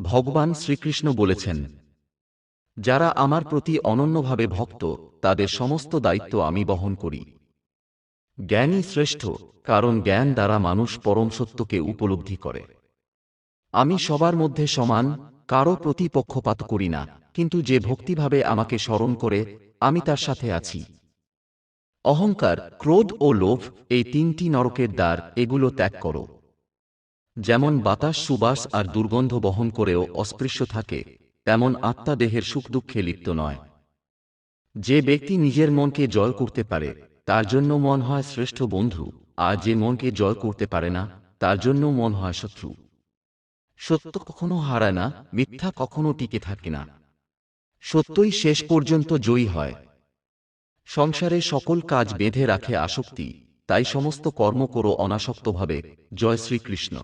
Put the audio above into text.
ভগবান শ্রীকৃষ্ণ বলেছেন, যারা আমার প্রতি অনন্যভাবে ভক্ত, তাদের সমস্ত দায়িত্ব আমি বহন করি। জ্ঞানই শ্রেষ্ঠ, কারণ জ্ঞান দ্বারা মানুষ পরম সত্যকে উপলব্ধি করে। আমি সবার মধ্যে সমান, কারও প্রতি পক্ষপাত করি না, কিন্তু যে ভক্তিভাবে আমাকে স্মরণ করে, আমি তার সাথে আছি। অহংকার, ক্রোধ ও লোভ, এই তিনটি নরকের দ্বার, এগুলো ত্যাগ করো। যেমন বাতাস, সুবাস আর দুর্গন্ধ বহন করেও অস্পৃশ্য থাকে, তেমন আত্মা দেহের সুখ দুঃখে লিপ্ত নয়। যে ব্যক্তি নিজের মনকে জয় করতে পারে, তার জন্য মন হয় শ্রেষ্ঠ বন্ধু, আর যে মনকে জয় করতে পারে না, তার জন্য মন হয় শত্রু। সত্য কখনো হারায় না, মিথ্যা কখনো টিকে থাকে না। সত্যই শেষ পর্যন্ত জয়ী হয়। সংসারে সকল কাজ বেঁধে রাখে আসক্তি, তাই সমস্ত কর্ম করো অনাসক্তভাবে, জয় শ্রীকৃষ্ণ।